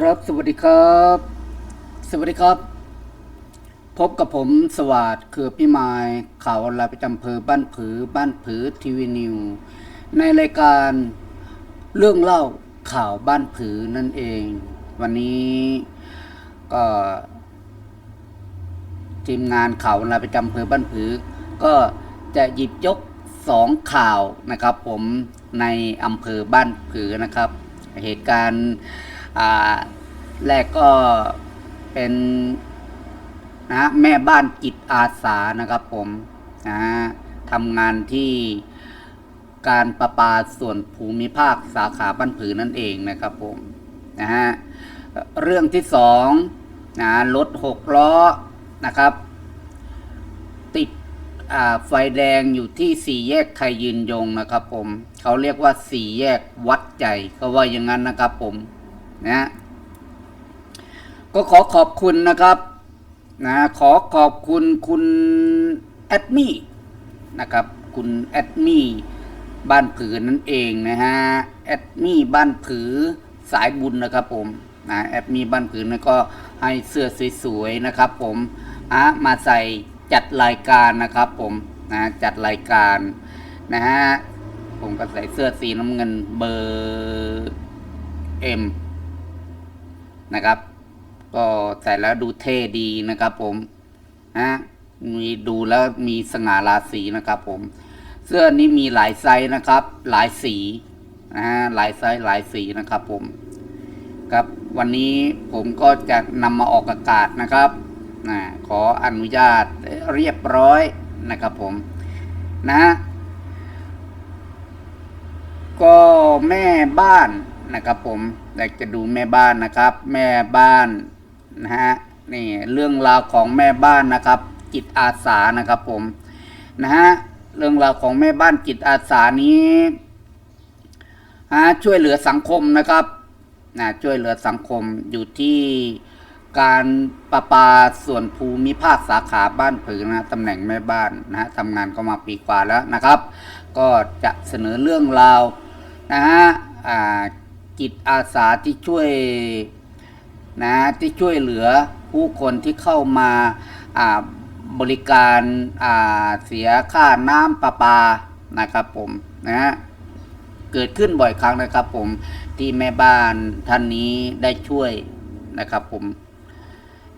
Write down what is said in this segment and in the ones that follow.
ครับ สวัสดีครับ สวัสดีครับ พบกับผมสวัสดคือพี่ไม้ข่าวออนไลน์ประจำเภอบ้านผือ บ้านผือทีวีนิว ในรายการเรื่องเล่าข่าวบ้านผือนั่นเอง วันนี้ก็ทีมงานข่าวออนไลน์ประจำเภอบ้านผือ ก็จะหยิบยกสองข่าวนะครับ ผมในอำเภอบ้านผือนะครับ เหตุการณ์ แรกก็เป็นนะแม่บ้านจิตอาสานะครับผมนะทำงานที่การประปาส่วนภูมิภาคสาขาบ้านผือนั่นเองนะครับผมนะฮะเรื่องที่สองนะรถหกล้อนะครับ ติดอ่าไฟแดงอยู่ที่สี่แยกไทยยืนยงนะครับผมเขาเรียกว่าสี่แยกวัดใจก็ว่าอย่างนั้นนะครับผม นะก็ขอขอบคุณนะครับนะขอขอบคุณคุณแอดมี่นะครับคุณแอดมี่บ้านผือนั่นเองนะฮะแอดมี่บ้านผือสายบุญนะครับผมนะแอดมี่บ้านผือนั่นก็ให้เสื้อสวยๆนะครับผมอะมาใส่จัดรายการนะครับผมนะจัดรายการนะฮะผมก็ใส่เสื้อสีน้ำเงินเบอร์เอ็ม นะครับ ก็ใส่แล้วดูเท่ดีนะครับ ผมนะมีดูแล้วมีสง่าราศีนะครับ ผม เสื้อนี้มีหลายไซส์นะครับ หลายสีนะฮะหลายไซส์หลายสีนะครับ ผมครับวันนี้ผมก็จะนำมาออกอากาศนะครับนะขออนุญาตเรียบร้อยนะครับผมนะฮะก็แม่บ้าน นะครับผมอยากจะดูแม่บ้านนะครับ แม่บ้านนะฮะนี่เรื่องราวของแม่บ้านนะครับ จิตอาสานะครับผมนะฮะเรื่องราวของแม่บ้านจิตอาสานี้ฮะช่วยเหลือสังคมนะครับนะช่วยเหลือสังคมอยู่ที่การประปาส่วนภูมิภาคสาขาบ้านผือนะตำแหน่งแม่บ้านนะฮะทำงานก็มาปีกว่าแล้วนะครับ ก็จะเสนอเรื่องราวนะฮะอ่า จิตอาสาที่ช่วยนะที่ช่วยเหลือผู้คนที่เข้ามาบริการาเสียค่าน้ำประปานะครับผมนะฮะเกิดขึ้นบ่อยครั้งนะครับผมที่แม่บ้านท่านนี้ได้ช่วยนะครับผม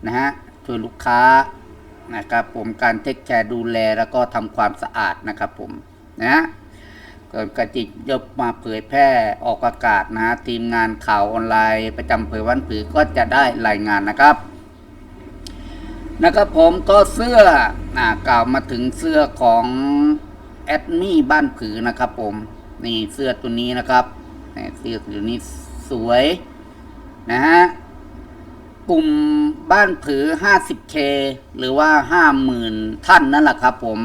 นะฮะช่วยลูกค้านะครับผมการเทคแคร์ดูแลแล้วก็ทำความสะอาดนะครับผมนะฮะ กิดกระจิกยกมาเผยแพร่ออกอากาศนะฮะทีมงานข่าวออนไลน์ ประจำเผยวันผือก็จะได้รายงานนะครับ นะครับผมก็เสื้ออ่ากล่าวมาถึงเสื้อของแอดมี่บ้านผือนะครับผมนี่เสื้อตัวนี้นะครับเสื้อตัวนี้สวยนะฮะกลุ่มบ้านผือ 50k หรือว่า 50,000 ท่านนั่นแหละครับผม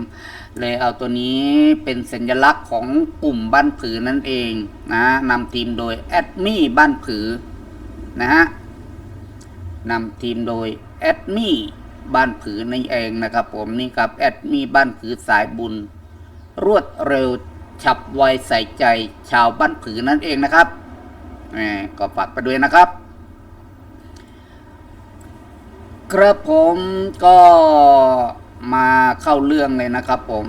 เลยเอาตัวนี้เป็นสัญลักษณ์ของกลุ่มบ้านผือนั่นเองนะนำทีมโดยแอดมี่บ้านผือนะฮะนำทีมโดยแอดมี่บ้านผือในเองนะครับผมนี่ครับแอดมี่บ้านผือสายบุญ รวดเร็วฉับไวใส่ใจชาวบ้านผือนั่นเองนะครับก็ฝากไปด้วยนะครับ ครับผมก็ มาเข้าเรื่องเลยนะครับผม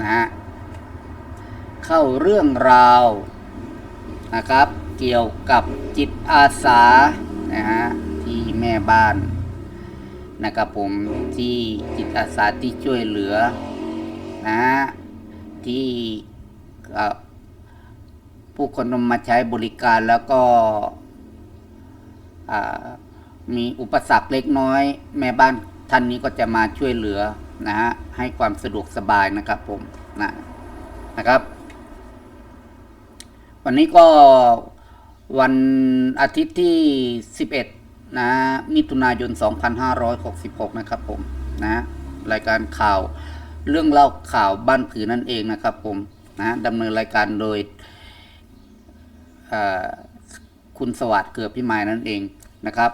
นะฮะเข้าเรื่องราวนะครับ เกี่ยวกับจิตอาสานะฮะที่แม่บ้านนะครับผมที่จิตอาสาที่ช่วยเหลือนะฮะที่ผู้คนนมาใช้บริการแล้วก็มีอุปสรรคเล็กน้อย แม่บ้าน ท่านนี้ก็จะมาช่วยเหลือนะฮะให้ความสะดวกสบายนะครับผมนะนะครับ วันนี้ก็วันอาทิตย์ที่ 11 นะมิถุนายน 2566 นะครับผมนะรายการข่าวเรื่องเล่าข่าวบ้านผือนั่นเองนะครับผมนะดำเนินรายการโดยคุณสวัสดิ์เกือบพิมายนั่นเองนะครับ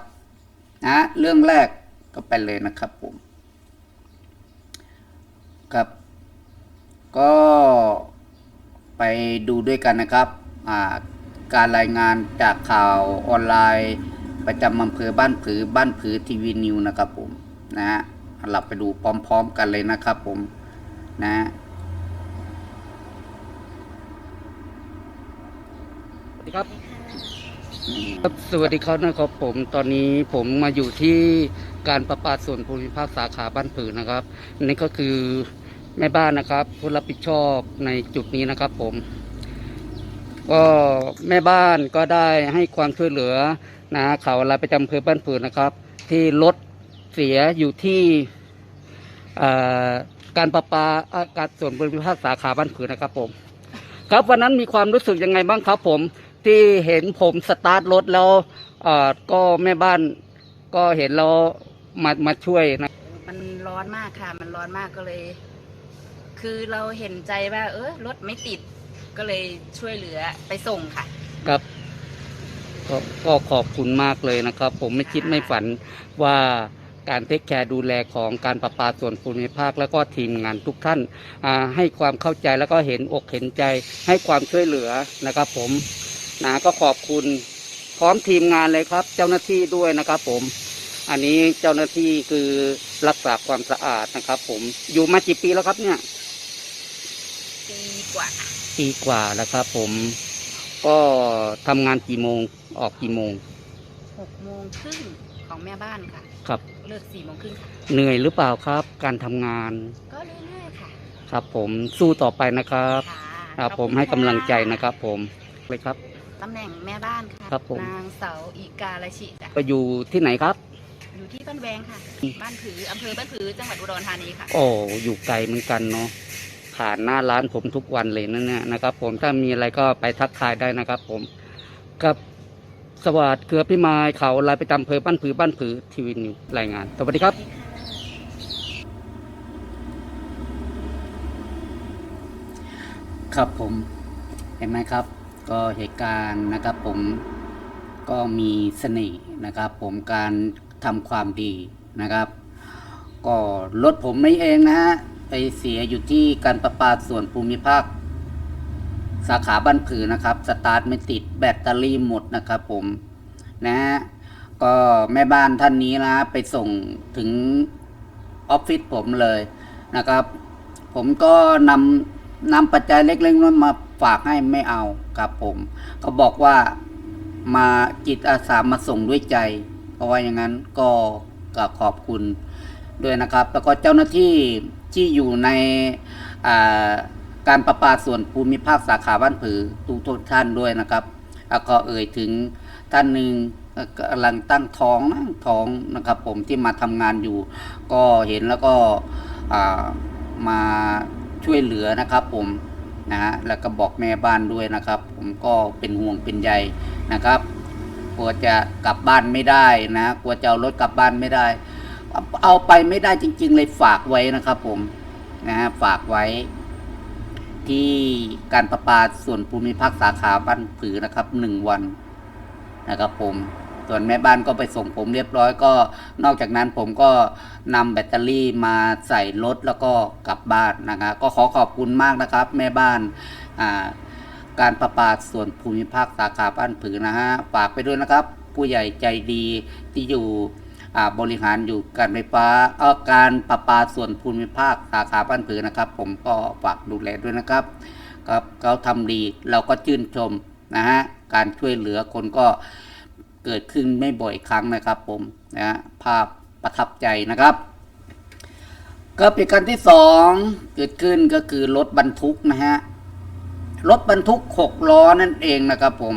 นะเรื่องแรก ก็ไปเลยนะครับผมครับ ก็ไปดูด้วยกันนะครับอ่าการรายงานจากข่าวออนไลน์ ประจำอำเภอบ้านผือบ้านผือทีวีนิวนะครับผมนะฮะเราไปดูพร้อมๆกันเลยนะครับผมนะฮะสวัสดีครับ ครับสวัสดีครับนะครับผมตอนนี้ผมมาอยู่ที่ การประปาส่วนภูมิภาคสาขาบ้านผือนะครับนี่ก็คือแม่บ้านนะครับผู้รับผิดชอบในจุดนี้นะครับผม ก็แม่บ้านก็ได้ให้ความช่วยเหลือนะเขาลายประจำอำเภอบ้านผือนะครับ ที่รถเสียอยู่ที่การประปาอ่อการส่วนภูมิภาคสาขาบ้านผือนะครับผมครับวันนั้นมีความรู้สึกยังไงบ้างครับผมที่เห็นผมสตาร์ทรถแล้วก็แม่บ้านก็เห็นแล้ว มามาช่วยนะ มันร้อนมากค่ะ มันร้อนมากก็เลย คือเราเห็นใจว่า เออรถไม่ติดก็เลยช่วยเหลือไปส่งค่ะ ครับก็ก็ขอบคุณมากเลยนะครับ ผมไม่คิดไม่ฝันว่าการเทคแคร์ดูแลของการประปาส่วนภูมิภาค แล้วก็ทีมงานทุกท่านอ่าให้ความเข้าใจแล้วก็เห็นอกเห็นใจให้ความช่วยเหลือนะครับ ผมนะก็ขอบคุณพร้อมทีมงานเลยครับ เจ้าหน้าที่ด้วยนะครับ ผม อันนี้เจ้าหน้าที่คือรักษาความสะอาดนะครับ ผมอยู่มากี่ปีแล้วครับเนี่ยปีกว่าปีกว่าแล้วครับ ผมก็ทำงานกี่โมงออกกี่โมงหกโมงครึ่งของแม่บ้านค่ะ ครับเลิกสี่โมงครึ่งค่ะเหนื่อยหรือเปล่าครับ การทำงาน ก็เรื่อยๆค่ะ ครับผมสู้ต่อไปนะครับค่ะครับขอผมณให้กำลังใจค่ะนะครับ ผมเลยครับตำแหน่งแม่บ้านค่ะครับผมนางเสาอีกาลชิจ้ะก็อยู่ที่ไหนครับ อยู่ที่บ้านแวงค่ะ บ้านผืออำเภอบ้านผือจังหวัดอุดรธานีค่ะ โอ้อยู่ไกลเหมือนกันเนาะผ่านหน้าร้านผมทุกวันเลยนั่นเนี่ยนะครับ ผมถ้ามีอะไรก็ไปทักทายได้นะครับ ผมกับสวัสดีเกือพี่ไม้เขาลายไปตามอำเภอบ้านผือบ้านผือทีวีนิวรายงาน สวัสดีครับครับผมเห็นไหมครับ ก็เหตุการณ์นะครับผมก็มีเสน่ห์นะครับ ผมการ ทำความดีนะครับ ก็รถผมไม่เองนะฮะไปเสียอยู่ที่การประปาส่วนภูมิภาค สาขาบ้านผือนะครับ สตาร์ทไม่ติดแบตเตอรี่หมดนะครับผมนะฮะก็แม่บ้านท่านนี้นะ ไปส่งถึงออฟฟิศผมเลยนะครับ ผมก็นำนำปัจจัยเล็กๆน้อยมาฝากให้ไม่เอาครับผม ก็บอกว่ามาจิตอาสามาส่งด้วยใจ เพราะว่าอย่างนั้นก็ก็ขอบคุณด้วยนะครับ แล้วก็เจ้าหน้าที่ที่อยู่ในการประปาส่วนภูมิภาคสาขาบ้านผือทุกทุกท่านด้วยนะครับก็เอ่ยถึงท่านหนึ่งกำลังตั้งท้องนะท้องนะครับ ผมที่มาทำงานอยู่ ก็เห็นแล้วก็มาช่วยเหลือนะครับผมนะฮะแล้วก็บอกแม่บ้านด้วยนะครับ ผมก็เป็นห่วงเป็นใยนะครับ ลัวจะกลับบ้านไม่ได้นะกลัวจะเอารถกลับบ้านไม่ได้ เอาไปไม่ได้จริง ๆ เลยฝากไว้นะครับ ผมนะฮะฝากไว้ ที่การประปาส่วนภูมิภาคสาขาบ้านผือนะครับหนึ่งวันนะครับผมส่วนแม่บ้านก็ไปส่งผมเรียบร้อยก็ นอกจากนั้นผมก็นำแบตเตอรี่มาใส่รถแล้วก็กลับบ้านนะครับก็ขอขอบคุณมากนะครับ แม่บ้านอ่า การประปาส่วนภูมิภาคสาขาบ้านผือนะฮะฝากไปด้วยนะครับ ผู้ใหญ่ใจดีที่อยู่บริหารอยู่การไฟฟ้าเออการประปาส่วนภูมิภาคสาขาบ้านผือนะครับ ผมก็ฝากดูแลด้วยนะครับครับเขาทำดีเราก็ชื่นชมนะฮะการช่วยเหลือคนก็เกิดขึ้นไม่บ่อยครั้งนะครับ ผมนะฮะภาพประทับใจนะครับก็เป็นการที่สองเกิดขึ้นก็คือรถบรรทุกนะฮะ รถบรรทุกหกล้อนั่นเองนะครับผม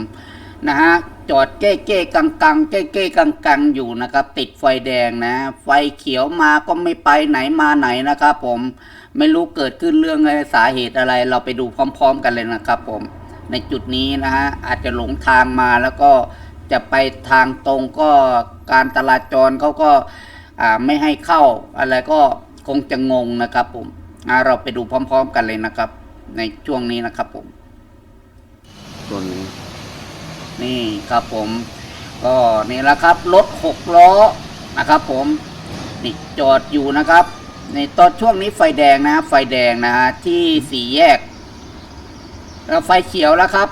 นะฮะจอดเก้เก้กังกังเก้เก้กังกังอยู่นะครับ ติดไฟแดงนะ ไฟเขียวมาก็ไม่ไปไหนมาไหนนะครับผมไม่รู้เกิดขึ้นเรื่องอะไรสาเหตุอะไร เราไปดูพร้อม ๆ กันเลยนะครับผม ในจุดนี้นะฮะอาจจะหลงทางมาแล้วก็จะไปทางตรงก็การตลาดจรเขาก็ไม่ให้เข้าอะไรก็คงจะงงนะครับผมเราไปดูพร้อม ๆ กันเลยนะครับ ในช่วงนี้นะครับผมส่วนนี้นี่ครับผม ก็นี่แหละครับรถหกล้อนะครับ ผมนี่จอดอยู่นะครับ ในตอนช่วงนี้ไฟแดงนะ ไฟแดงนะฮะที่สี่แยกแล้วไฟเขียวแล้วครับ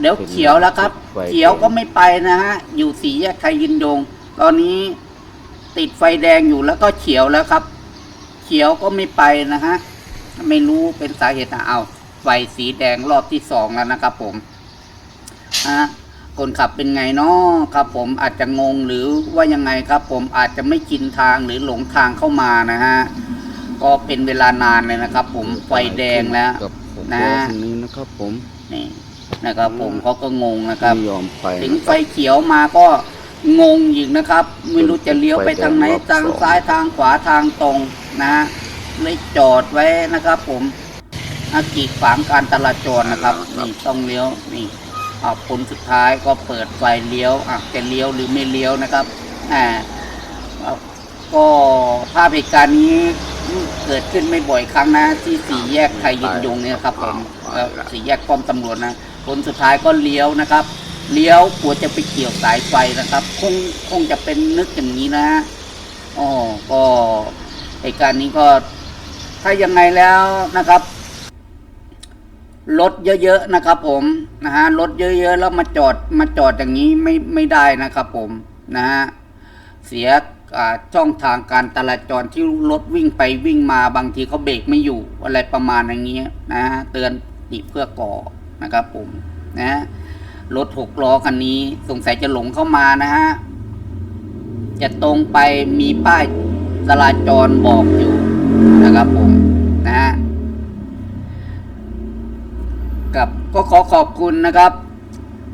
เดี๋ยวเขียวแล้วครับไฟเขียวก็ไม่ไปนะฮะอยู่สีแยกไทยยินยงตอนนี้ติดไฟแดงอยู่แล้วก็เขียวแล้วครับ เขียวก็ไม่ไปนะฮะไม่รู้เป็นสาเหตุอะเอา ไฟสีแดงรอบที่สองแล้วนะครับผมฮะคนขับเป็นไงเนาะครับผมอาจจะงงหรือว่ายังไงครับ ผมอาจจะไม่ชินทางหรือหลงทางเข้ามานะฮะก็เป็นเวลานานเลยนะครับ ผมไฟแดงแล้วกับผมนะล้อคันนี้นะครับ ผมนี่นะครับ ผมเขาก็งงนะครับไม่ยอมไปถึงนะคไฟรับเขียวมาก็งงอีกนะครับ ไม่รู้จะเลี้ยวไปทางไหนไฟแดงรอบสองทางซ้ายทางขวาทางตรงนะฮะเลยจอดไว้นะครับ ผม อากีดขวางการจราจรนะครับนี่ต้องเลี้ยวนี่อ่าผลสุดท้ายก็เปิดไฟเลี้ยวอะจะเลี้ยวหรือไม่เลี้ยวนะครับอ่าอ่าก็ภาพเหตุการณ์นี้เกิดขึ้นไม่บ่อยครั้งนะ ที่สี่แยกไทยยินยงเนี่ยครับผมแล้วสี่แยกป้อมตำรวจนะผลสุดท้ายก็เลี้ยวนะครับเลี้ยวกลัวจะไปเกี่ยวสายไฟนะครับ คงคงจะเป็นนึกอย่างนี้นะอ๋อก็เหตุการณ์นี้ก็ ถ้ายังไงแล้วนะครับ รถเยอะๆนะครับผมนะฮะรถเยอะๆแล้วมาจอดมาจอดอย่างนี้ไม่ไม่ได้นะครับผมนะฮะเสียช่องทางการจราจรที่รถวิ่งไปวิ่งมาบางทีเขาเบรกไม่อยู่อะไรประมาณอย่างเงี้ยนะฮะเตือนติเพื่อก่อนะครับผมนะฮะรถหกล้อคันนี้สงสัยจะหลงเข้ามานะฮะจะตรงไปมีป้ายจราจรบอกอยู่นะครับผมนะฮะ กับก็ขอขอบคุณนะครับ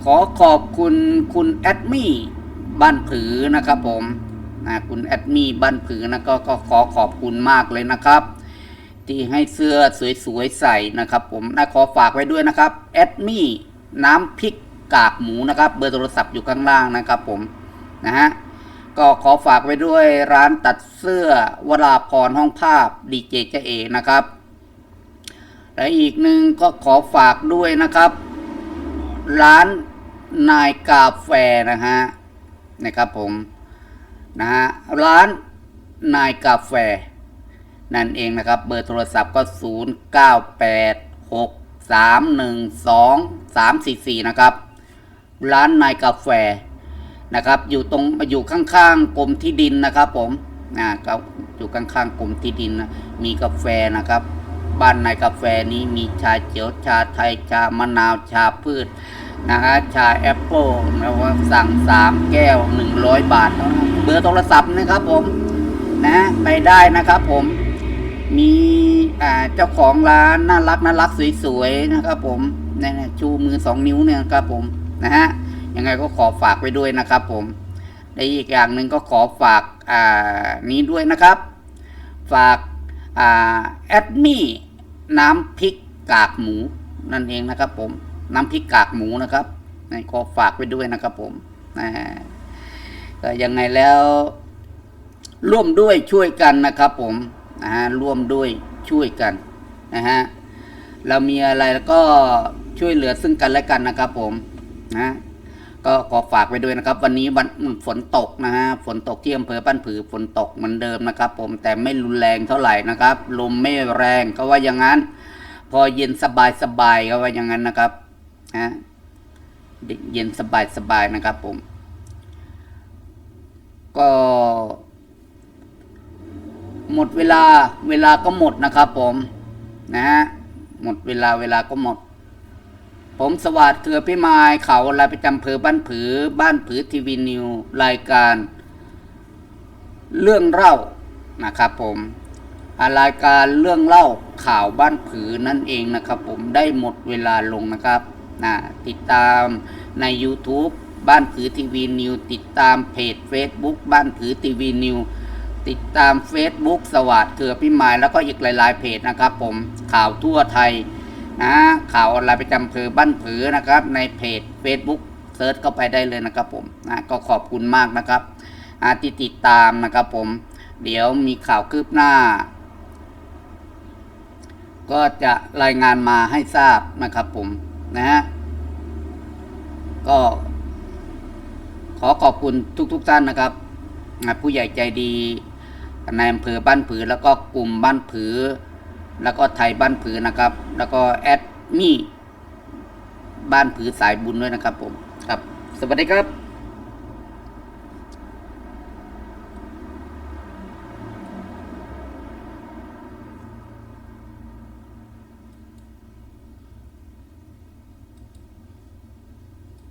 ขอขอบคุณคุณแอดมี่บ้านผือนะครับผมนะคุณแอดมี่บ้านผือนะก็ก็ขอขอบคุณมากเลยนะครับ ที่ให้เสื้อสวยๆใส่นะครับ ผมนะขอฝากไว้ด้วยนะครับแอดมี่น้ำพริกกากหมูนะครับ เบอร์โทรศัพท์อยู่ข้างล่างนะครับผมนะฮะก็ขอฝากไว้ด้วยร้านตัดเสื้อวราพรห้องภาพดีเจเจเอนะครับ และอีกหนึ่งก็ขอฝากด้วยนะครับ ร้านนายกาแฟนะฮะนะครับผมนะฮะร้านนายกาแฟ นั่นเองนะครับ เบอร์โทรศัพท์ก็ 0 9 8 6 3 1 2 3 4 4 นะครับ ร้านนายกาแฟนะครับ อยู่ตรงอยู่ข้างๆกรมที่ดินนะครับผมอ่าก็อยู่ข้างๆกรมที่ดินนะมีกาแฟนะครับ บ้านในกาแฟนี้มีชาเขียวชาไทยชามะนาวชาพืชนะฮะชาแอปเปิลนะว่าสั่งสามแก้วหนึ่งร้อยบาทเบอร์โทรศัพท์นะครับผมนะไปได้นะครับผมมีเจ้าของร้านน่ารักน่ารักสวยๆนะครับผมนี่นชูมือสองนิ้วเนี่ยครับผมนะฮะยังไงก็ขอฝากไว้ด้วยนะครับผมและอีกอย่างหนึ่งก็ขอฝากอ่านี้ด้วยนะครับ ฝากอ่าแอดมี่ น้ำพริกกากหมูนั่นเองนะครับผมน้ำพริกกากหมูนะครับนี่ขอฝากไว้ด้วยนะครับผมนะฮะก็ยังไงแล้ว ร่วมด้วยช่วยกันนะครับผมนะฮะร่วมด้วยช่วยกันนะฮะเรามีอะไรแล้วก็ช่วยเหลือซึ่งกันและกันนะครับผมนะ ก็ขอฝากไว้ด้วยนะครับ วันนี้วันฝนตกนะฮะฝนตกที่อำเภอบ้านผือฝนตกเหมือนเดิมนะครับ ผมแต่ไม่รุนแรงเท่าไหร่นะครับ ลมไม่แรงก็ว่าอย่างนั้น พอเย็นสบายสบายก็ว่าอย่างนั้นนะครับนะเย็นสบายสบายนะครับผม ก็ หมดเวลาเวลาก็หมดนะครับผมนะฮะหมดเวลาเวลาก็หมด ผมสวัสดิ์เถือพี่ไม้เขาลายประจำเภอบ้านผือ บ้านผือทีวีนิวรายการ เรื่องเล่านะครับผมรายการเรื่องเล่าข่าวบ้านผือนั่นเองนะครับ ผมได้หมดเวลาลงนะครับนะติดตามใน YouTube บ้านผือทีวีนิวติดตามเพจ Facebook บ้านผือทีวีนิวติดตาม Facebook สวัสดิ์เกือพี่หมายแล้วก็อีกหลาย ๆ เพจนะครับ ผมข่าวทั่วไทย นะข่าวออนไลน์ประจำอำเภอบ้านผือนะครับ ในเพจ Facebook เซิร์ชเข้าไปได้เลยนะครับผมนะก็ขอบคุณมากนะครับอาที่ติดตามนะครับผม เดี๋ยวมีข่าวคืบหน้า ก็จะรายงานมาให้ทราบนะครับผมนะฮะก็ ขอขอบคุณทุกๆทท่านนะครับ ผู้ใหญ่ใจดีในอำเภอบ้านผือแล้วก็กลุ่มบ้านผือ แล้วก็ไทยบ้านผือนะครับ แล้วก็แอดมี่บ้านผือสายบุญด้วยนะครับผมครับ สวัสดีครับ